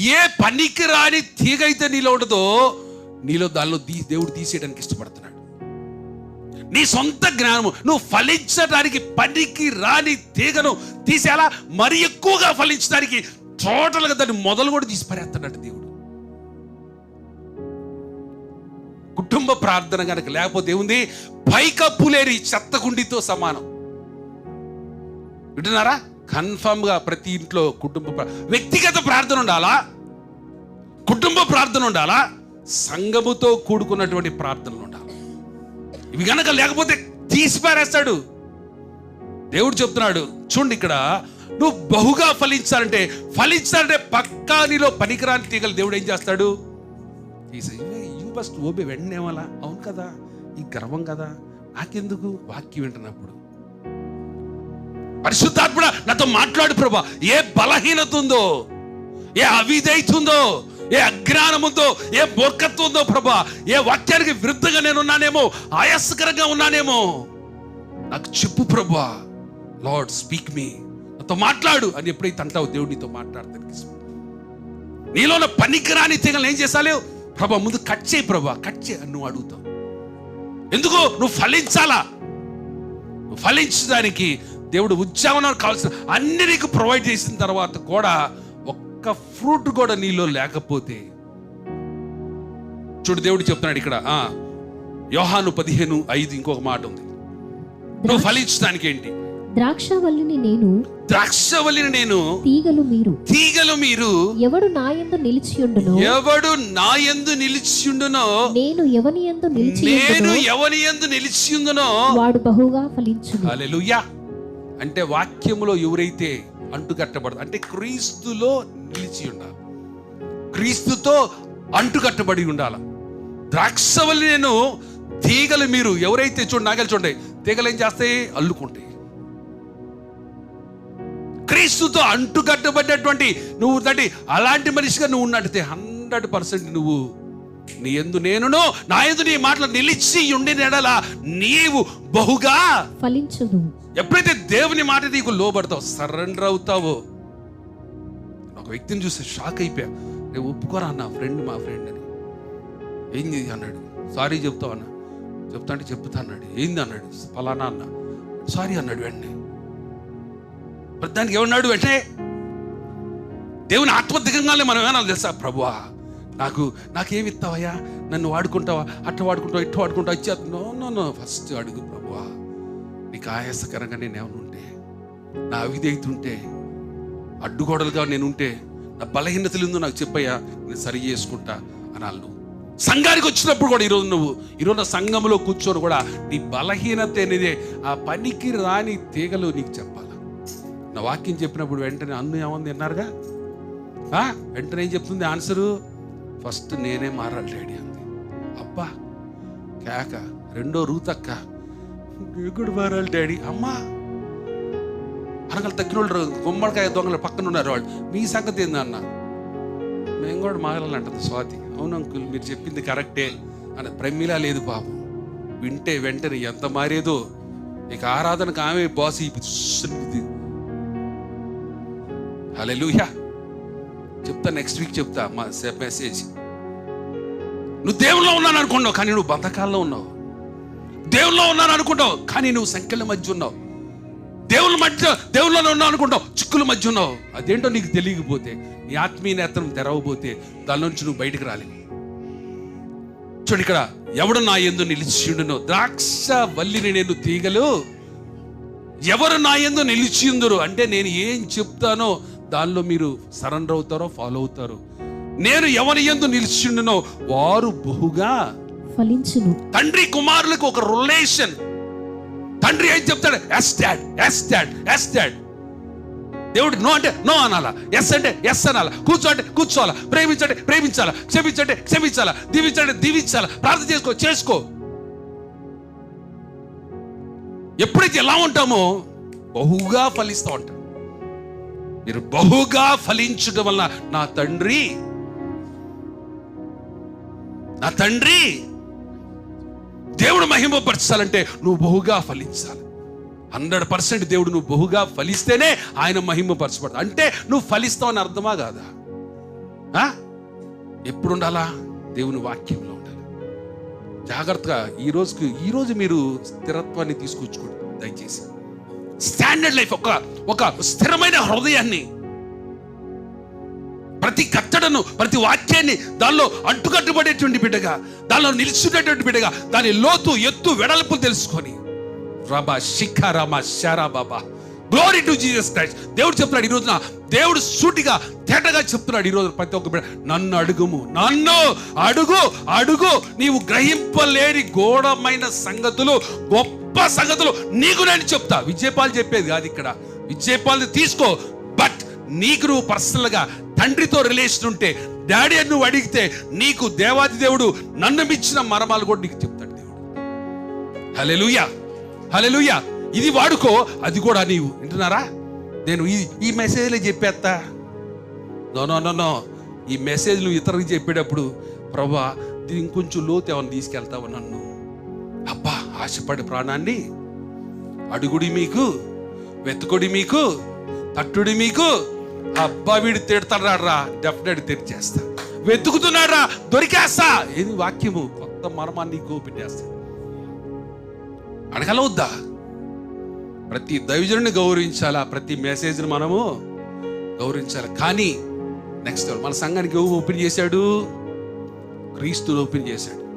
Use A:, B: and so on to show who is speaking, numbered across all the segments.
A: ఏ పనికి రాని తీగ అయితే నీలో ఉండదో నీలో దానిలో దీ దేవుడు తీసేయడానికి ఇష్టపడుతున్నాడు. నీ సొంత జ్ఞానము నువ్వు ఫలించడానికి పనికి రాని తీగను తీసేలా మరి ఎక్కువగా ఫలించడానికి టోటల్గా దాన్ని మొదలు కూడా తీసి పరేస్తున్నాడు దేవుడు. కుటుంబ ప్రార్థన కనుక లేకపోతే ఏముంది? పైకప్పు లేని చెత్త గుండితో సమానం. వింటున్నారా? కన్ఫామ్గా ప్రతి ఇంట్లో కుటుంబ వ్యక్తిగత ప్రార్థన ఉండాలా? కుటుంబ ప్రార్థన ఉండాలా? సంఘముతో కూడుకున్నటువంటి ప్రార్థనలు ఉండాలి. ఇవి గనక లేకపోతే తీసిపారేస్తాడు. దేవుడు చెప్తున్నాడు చూడండి ఇక్కడ నువ్వు బహుగా ఫలించాలంటే ఫలించాలంటే పక్కా నీలో పనికిరాని తీగలు దేవుడు ఏం చేస్తాడు? యూ బస్ట్ ఓబే వెంటనేమలా అవును కదా ఈ గర్వం కదా నాకెందుకు? వాక్యం వింటున్నప్పుడు పరిశుద్ధాత్మ నాతో మాట్లాడు ప్రభా. ఏ బలహీనత ఉందో ఏ అవిధైత ఉందో ఏ అజ్ఞానం ఉందో ఏ మూర్ఖత్వం ఉందో ప్రభా. ఏ వాక్యానికి విరుద్ధంగా నేను ఉన్నానేమో ఆయాసకరంగా ఉన్నానేమో. నాకు చెప్పు ప్రభా. లార్డ్ స్పీక్ మీ నాతో మాట్లాడు అని ఎప్పుడైతే అంటావు దేవుడు నీతో మాట్లాడతానికి నీలో పనికిరాని తీగలు ఏం చేసాలి ప్రభా ముందు కట్ చేయి ప్రభా. కట్ చేయి అని నువ్వు అడుగుతావు. ఎందుకు? నువ్వు ఫలించాలా? ఫలించడానికి దేవుడు ఉద్యావనం కావాల్సిన అన్ని నీకు ప్రొవైడ్ చేసిన తర్వాత కూడా ఒక్క ఫ్రూట్ కూడా నీలో లేకపోతే చూడు దేవుడు చెప్తున్నాడు ఇక్కడ ఆ యోహాను పదిహేను ఐదు ఇంకొక మాట ఉంది. నువ్వు ఫలించడానికి ఏంటి?
B: ద్రాక్షవల్లిని నేను
A: ద్రాక్షవల్లిని నేను
B: తీగలు మీరు
A: తీగలు మీరు
B: ఎవడు నాయందు నిలిచియుండునో
A: ఎవడు నా యందు నిలిచియుండునో
B: నేను ఎవని యందు
A: నేను
B: నిలిచియుండునో
A: ఎవని యందు నిలిచియుందునో
B: వాడు బహుగా ఫలించును.
A: హల్లెలూయా. అంటే వాక్యములో ఎవరైతే అంటుకట్టబడదు అంటే క్రీస్తులో నిలిచి ఉండాలి. క్రీస్తుతో అంటుకట్టబడి ఉండాలి. ద్రాక్షవల్లి నేను తీగలు మీరు ఎవరైతే చూడండి నాగలు చూడండి తీగలు ఏం చేస్తాయి? అల్లుకుంటాయి. క్రీస్తుతో అంటుకట్టబడినటువంటి నువ్వు తండ్రి అలాంటి మనిషిగా నువ్వు ఉన్నట్టే హండ్రెడ్ పర్సెంట్ నువ్వు నీ ఎందు నేనును నా ఎందు నీ మాటలు నిలిచి ఉండిన ఎడల నీవు బహుగా.
B: ఫలించును.
A: ఎప్పుడైతే దేవుని మాట నీకు లోబడతావు సరెండర్ అవుతావో. ఒక వ్యక్తిని చూసి షాక్ అయిపోయా. నేను ఒప్పుకోరా అన్న ఫ్రెండ్ మా ఫ్రెండ్ అని. ఏంది? అన్నాడు. సారీ చెప్తావు అన్న. చెప్తా అంటే చెప్తా అన్నాడు. ఏంది? అన్నాడు. ఫలానా అన్న. సారీ అన్నాడు వెంటనే. మరి దానికి ఏమన్నాడు వెంటనే? దేవుని ఆత్మధికంగానే మనం ఏమన్నా తెలుసా? ప్రభువా నాకు నాకేమి ఇస్తావయ్యా నన్ను వాడుకుంటావా? అట్లా వాడుకుంటావా? ఇట్లా వాడుకుంటావా? ఇచ్చా నో నో నో ఫస్ట్ అడుగు ప్రభువా. నీకు ఆయాసకరంగా నేను ఏమైనా ఉంటే నా అవిధేయత ఉంటే అడ్డుగోడలుగా నేను ఉంటే నా బలహీనతలు ఉందో నాకు చెప్పయ్యా నేను సరి చేసుకుంటా అనాలి నువ్వు సంఘానికి వచ్చినప్పుడు కూడా ఈరోజు నువ్వు ఈరోజు నా సంఘంలో కూర్చొని కూడా నీ బలహీనత అనేది ఆ పనికి రాని తీగలు నీకు చెప్పాలి? నా వాక్యం చెప్పినప్పుడు వెంటనే అన్ను ఏమంది అన్నారుగా ఆ? వెంటనే ఏం చెప్తుంది ఆన్సరు? ఫస్ట్ నేనే మారాలి డాడీ అంది. అబ్బా కేక రెండో రూతక్క. నేను కూడా మారాలి డాడీ. అమ్మా! అనగలు తగ్గిన వాళ్ళు గుమ్మడికాయ దొంగలు పక్కన ఉన్నారు వాళ్ళు. మీ సంగతి ఏందన్న మేము కూడా మారాలంటది స్వాతి. అవును అంకుల్ మీరు చెప్పింది కరెక్టే. అని ప్రమిలా లేదు పాపం వింటే వెంటనే ఎంత మారేదో. ఇక ఆరాధనకు ఆమె బాస్ ఇది హల్లెలూయా! చెప్తా నెక్స్ట్ వీక్ చెప్తా మా మెసేజ్ నువ్వు దేవుల్లో ఉన్నాను అనుకున్నావు కానీ నువ్వు బంధకాల్లో ఉన్నావు. దేవుల్లో ఉన్నాను అనుకుంటావు కానీ నువ్వు సంఖ్యల మధ్య ఉన్నావు. దేవుని మధ్య దేవుళ్ళలో ఉన్నావు అనుకుంటావు చిక్కుల మధ్య ఉన్నావు. అదేంటో నీకు తెలియకపోతే నీ ఆత్మీయ నేత్రం తెరవబోతే దాని నుంచి నువ్వు బయటికి రాలేవు. చూడు ఇక్కడ ఎవడు నా ఎందు నిలిచిండునో ద్రాక్ష వల్లిని నేను తీగలు. ఎవరు నా ఎందు నిలిచిందురు అంటే నేను ఏం చెప్తానో దానిలో మీరు సరెండర్ అవుతారో ఫాలో అవుతారో. నేను ఎవరి ఎందు నిలిచియుండునో వారు బహుగా
B: ఫలించును.
A: తండ్రి కుమారులకు ఒక రిలేషన్ తండ్రి ఏం చెప్తాడు? Yes dad yes dad yes dad దేవుడు నో అంటే నో అనాలా? ఎస్ అంటే ఎస్ అనాలా? కూర్చో అంటే కూర్చోవాలా? ప్రేమించండి ప్రేమించాలా? క్షమించండి క్షమించాలా? దీవించండి దీవించాలా? ప్రార్థన చేసుకో చేసుకో. ఎప్పుడైతే ఎలా ఉంటామో బహుగా ఫలిస్తూ ఉంటాం. మీరు బహుగా ఫలించడం వలన నా తండ్రి నా తండ్రి దేవుడు మహిమపరచాలంటే నువ్వు బహుగా ఫలించాలి. హండ్రెడ్ పర్సెంట్ దేవుడు నువ్వు బహుగా ఫలిస్తేనే ఆయన మహిమపరచబడతాడు అంటే నువ్వు ఫలిస్తావు అని అర్థమా కాదా? ఎప్పుడు ఉండాలా దేవుని వాక్యంలో ఉండాలి. జాగ్రత్తగా ఈ రోజుకి ఈరోజు మీరు స్థిరత్వాన్ని తీసుకొచ్చుకోండి దయచేసి. స్టాండర్డ్ లైఫ్ ఒక ఒక స్థిరమైన హృదయాన్ని ప్రతి కట్టడను ప్రతి వాక్యాన్ని దానిలో అంటుకట్టుబడేటువంటి బిడ్డగా దానిలో నిలిచినటువంటి బిడ్డగా దాని లోతు ఎత్తు వెడల్పు తెలుసుకొని. రబా శిఖ రమ శారా బాబా. గ్లోరీ టు జీసస్ క్రైస్ట్ దేవుడు చెప్తున్నాడు ఈ రోజున దేవుడు సూటిగా తేటగా చెప్తున్నాడు ఈ రోజు ప్రతి ఒక్క బిడ్డ నన్ను అడుగుము నన్ను అడుగు అడుగు నీవు గ్రహింపలేని ఘోరమైన సంగతులు గొప్ప సంగతులు నీకు నేను చెప్తా. విజయపాల్ చెప్పేది కాదు ఇక్కడ. విజయపాల్ తీసుకో. బట్ నీకు నువ్వు పర్సనల్గా తండ్రితో రిలేషన్ ఉంటే డాడీ అని నువ్వు అడిగితే నీకు దేవాది దేవుడు నన్ను మించిన మరమాలు కూడా నీకు చెప్తాడు దేవుడు. హలెలుయా హలెలుయా ఇది వాడుకో అది కూడా నీవు. వింటున్నారా? నేను ఈ ఈ మెసేజ్లో చెప్పేస్తా. నో నో నో నో ఈ మెసేజ్ నువ్వు ఇతరులకు చెప్పేటప్పుడు ప్రభా దీని కొంచెం లోతు ఏమైనా తీసుకెళ్తావు నన్ను? అబ్బా ఆశపడి ప్రాణాన్ని అడుగుడి మీకు వెతుకుడి మీకు తట్టుడి మీకు. అబ్బా వీడు తిడతాడ్రా డెఫినెట్ తెరిచేస్తా. వెతుకుతున్నాడు రా దొరికేస్తా. ఏది వాక్యము? కొత్త మర్మాన్ని గోపెట్టేస్తా అడగలవద్దా ప్రతి దైవజనుని గౌరవించాలా? ప్రతి మెసేజ్ని మనము గౌరవించాలి? కానీ నెక్స్ట్ మన సంఘానికి ఓపెన్ చేశాడు? క్రీస్తులు ఓపెన్ చేశాడు.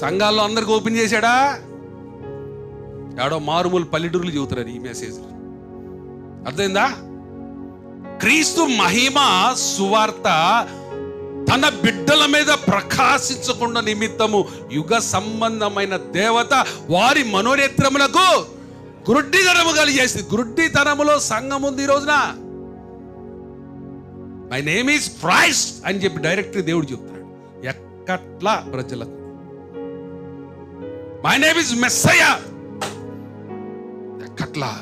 A: సంఘాల్లో అందరికి ఓపెన్ చేశాడా? ఏడో మారుమూలు పల్లెటూరులు చెబుతున్నారు ఈ మెసేజ్ అర్థమైందా? క్రీస్తు మహిమ సువార్త తన బిడ్డల మీద ప్రకాశించకుండా నిమిత్తము యుగ సంబంధమైన దేవత వారి మనోనేత్రములకు గురుడ్డితనము కలిగేసింది గురుడ్డితనములో సంఘం ఉంది ఈ రోజున. మై నేమ్ ఈస్ క్రైస్ట్ అని చెప్పి డైరెక్ట్ దేవుడు చెప్తున్నాడు. ఎక్కట్లా ప్రజలకు మై నేమ్ ఇస్ మెస్సయ్య ఎక్కట్లా?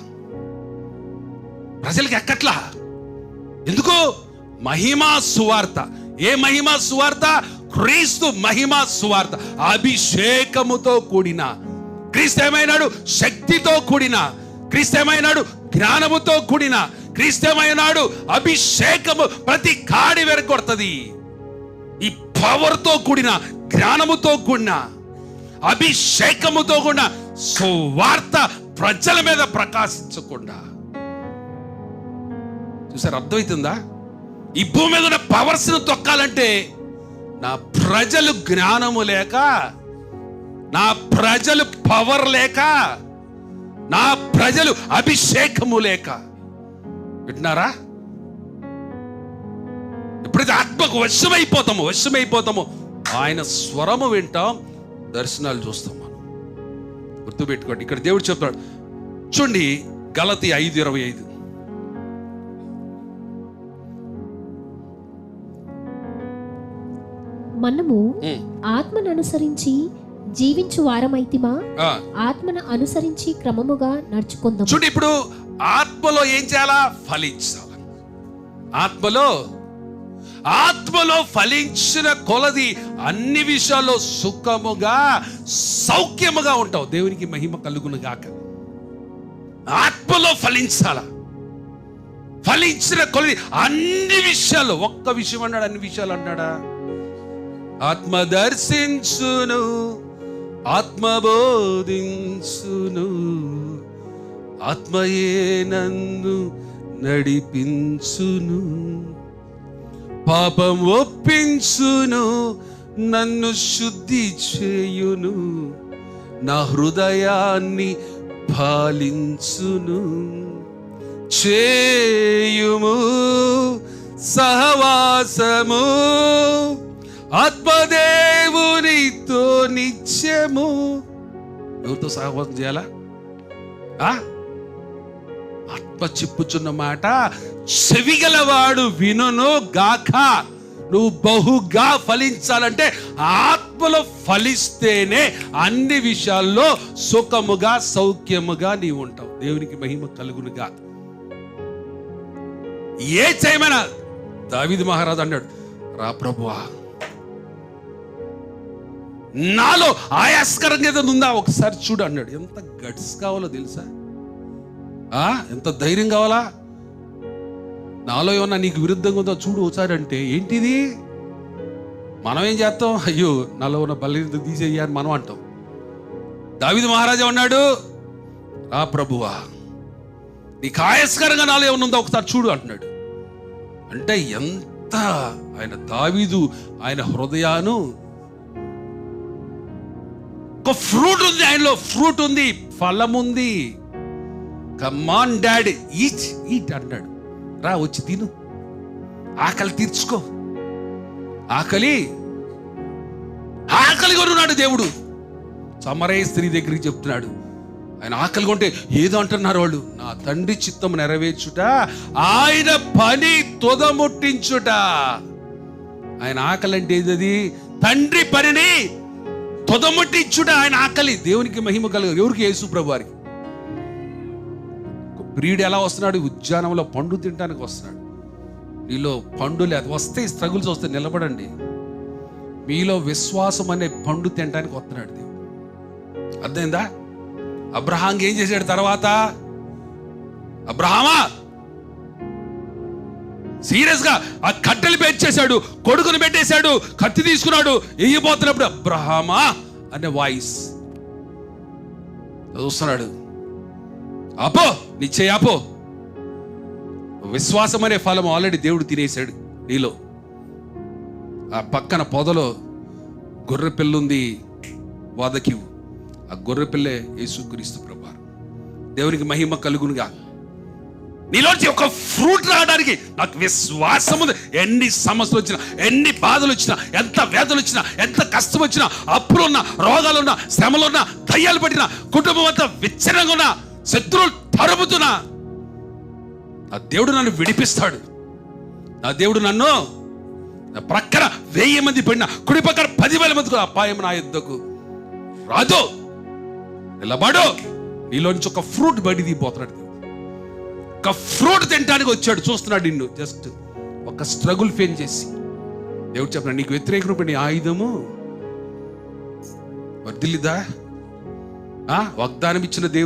A: ప్రజలకి ఎక్కట్లా? ఎందుకు? మహిమా సువార్త. ఏ మహిమా సువార్త? క్రీస్తు మహిమా సువార్త. అభిషేకముతో కూడిన. క్రీస్తు ఏమైనాడు శక్తితో కూడిన. క్రీస్తు ఏమైనాడు జ్ఞానముతో కూడిన. క్రీస్తమైనాడు అభిషేకము ప్రతి కాడి వెరగొడుతుంది. ఈ పవర్తో కూడిన జ్ఞానముతో కూడిన. అభిషేకముతో కూడా సువార్త ప్రజల మీద ప్రకాశించకుండా. చూసారు అర్థమవుతుందా ఈ భూమి మీద ఉన్న పవర్స్ను తొక్కాలంటే నా ప్రజలు జ్ఞానము లేక నా ప్రజలు పవర్ లేక నా ప్రజలు అభిషేకము లేక. వింటున్నారా? ఎప్పుడైతే ఆత్మకు వశమైపోతాము వశమైపోతాము ఆయన స్వరము వింటాం దర్శనాలు చూస్తాం మనం. గుర్తుపెట్టుకోండి. ఇక్కడ దేవుడు చెప్తాడు చూడండి గలతి ఐదు ఇరవై ఐదు.
B: మనము ఆత్మను అనుసరించి జీవించు వారమైతిమా? ఆత్మను అనుసరించి క్రమముగా నడుచుకుందాం
A: చూడండి ఇప్పుడు ఆత్మలో ఏం చేయాలా? ఫలించాలి. ఆత్మలో ఆత్మలో ఫలించిన కొలది అన్ని విషయాల్లో సుఖముగా సౌఖ్యముగా ఉంటావు. దేవునికి మహిమ కలుగును గాక. ఆత్మలో ఫలించాల. ఫలించిన కొలది అన్ని విషయాలు ఒక్క విషయం అన్నాడు అన్ని విషయాలు అన్నాడా? ఆత్మ దర్శించును ఆత్మ బోధించును ఆత్మయే నన్ను నడిపించును. పాపం ఒప్పించును నన్ను శుద్ధి చేయును నా హృదయాన్ని పాలించును. చేయుము సహవాసము ఆత్మదేవునితో నిత్యము. ఎవరితో సహవాసం చేయాలా? ఆ? చెప్పుచున్న మాట చెవిగలవాడు వినును గాక. నువ్వు బహుగా ఫలించాలంటే ఆత్మలో ఫలిస్తేనే అన్ని విషయాల్లో సుఖముగా సౌఖ్యముగా నీవు ఉంటావు. దేవునికి మహిమ కలుగునుగా ఏ చేయమైనా? దావిది మహారాజు అన్నాడు రా ప్రభువా నాలో ఆయాస్కరంగా ఏదైనా ఉందా? ఒకసారి చూడు అన్నాడు. ఎంత గట్స్ కావాలో తెలుసా? ఎంత ధైర్యం కావాలా? నాలో ఏమన్నా నీకు విరుద్ధంగా ఉందో చూడు ఒకసారి అంటే ఏంటిది? మనం ఏం చేస్తాం? అయ్యో నాలో ఉన్న బలి తీసేయ్యా అని మనం అంటాం. దావిది మహారాజా ఉన్నాడు. రా ప్రభువా. నీకు ఆయస్కరంగా నాలో ఏమన్నా ఉందో ఒకసారి చూడు అంటున్నాడు. అంటే ఎంత ఆయన దావీదు ఆయన హృదయాను ఒక ఫ్రూట్ ఉంది ఆయనలో ఫ్రూట్ ఉంది ఫలం ఉంది కమాన్ డాడ్ ఈచ్ ఈట్ అన్నాడు. రా వచ్చి తిను. ఆకలి తీర్చుకో. ఆకలి. ఆకలి కొనున్నాడు దేవుడు. సమరయ స్త్రీ దగ్గరికి చెప్తున్నాడు. ఆయన ఆకలి కొంటే ఏదో అంటున్నారు వాళ్ళు. నా తండ్రి చిత్తం నెరవేర్చుట ఆయన పని తుదముట్టించుట. ఆయన ఆకలి అంటే ఏది తండ్రి పనిని తుదముట్టించుట ఆయన ఆకలి. దేవునికి మహిమ కలుగు. ఎవరికి? యేసు ప్రభు వారికి ప్రియుడు ఎలా వస్తున్నాడు? ఉద్యానంలో పండు తినడానికి వస్తున్నాడు. మీలో పండు లేదు వస్తే స్ట్రగుల్స్ వస్తే నిలబడండి. మీలో విశ్వాసం అనే పండు తినడానికి వస్తున్నాడు దేవుడు. అర్థమైందా? అబ్రహాం ఏం చేశాడు తర్వాత? అబ్రహామా? సీరియస్గా ఆ కట్టెలు పెట్టేశాడు కొడుకుని పెట్టేశాడు కత్తి తీసుకున్నాడు వెయ్యిపోతున్నప్పుడు అబ్రహామా అనే వాయిస్. చూస్తున్నాడు అపో నిశ్చయ ఆపో. విశ్వాసం అనే ఫలం ఆల్రెడీ దేవుడు తినేశాడు నీలో. ఆ పక్కన పొదలో గొర్రె పిల్లుంది వాదకివు ఆ గొర్రె పిల్లే యేసుక్రీస్తు ప్రభారు దేవునికి మహిమ కలుగునుగా. నీలోంచి ఒక ఫ్రూట్ రావడానికి నాకు విశ్వాసం ఉంది. ఎన్ని సమస్యలు వచ్చినా ఎన్ని బాధలు వచ్చినా ఎంత వేదలు వచ్చినా ఎంత కష్టం వచ్చినా అప్పులు ఉన్నా రోగాలున్నా శ్రమలున్నా దయ్యాలు పట్టినా కుటుంబం అంతా విచ్ఛిన్నంగా ఉన్నా శత్రువులు తరుముతున్నా నా దేవుడు నన్ను విడిపిస్తాడు. నా దేవుడు నన్ను నా ప్రక్కన వెయ్యి మంది పడిన కుడి పక్కన పదివేల మందికి అపాయం నా యుద్ధకు. రాదు నిలబడు. నీలోంచి ఒక ఫ్రూట్ బయట దిగిపోతున్నాడు ఒక ఫ్రూట్ తినడానికి వచ్చాడు చూస్తున్నాడు నిన్ను. జస్ట్ ఒక స్ట్రగుల్ ఫేస్ చేసి. దేవుడు చెప్పిన నీకు వ్యతిరేక రూపండి ఆయుధము వర్దిల్లిదా వాగ్దానం ఇచ్చిన దేవుడు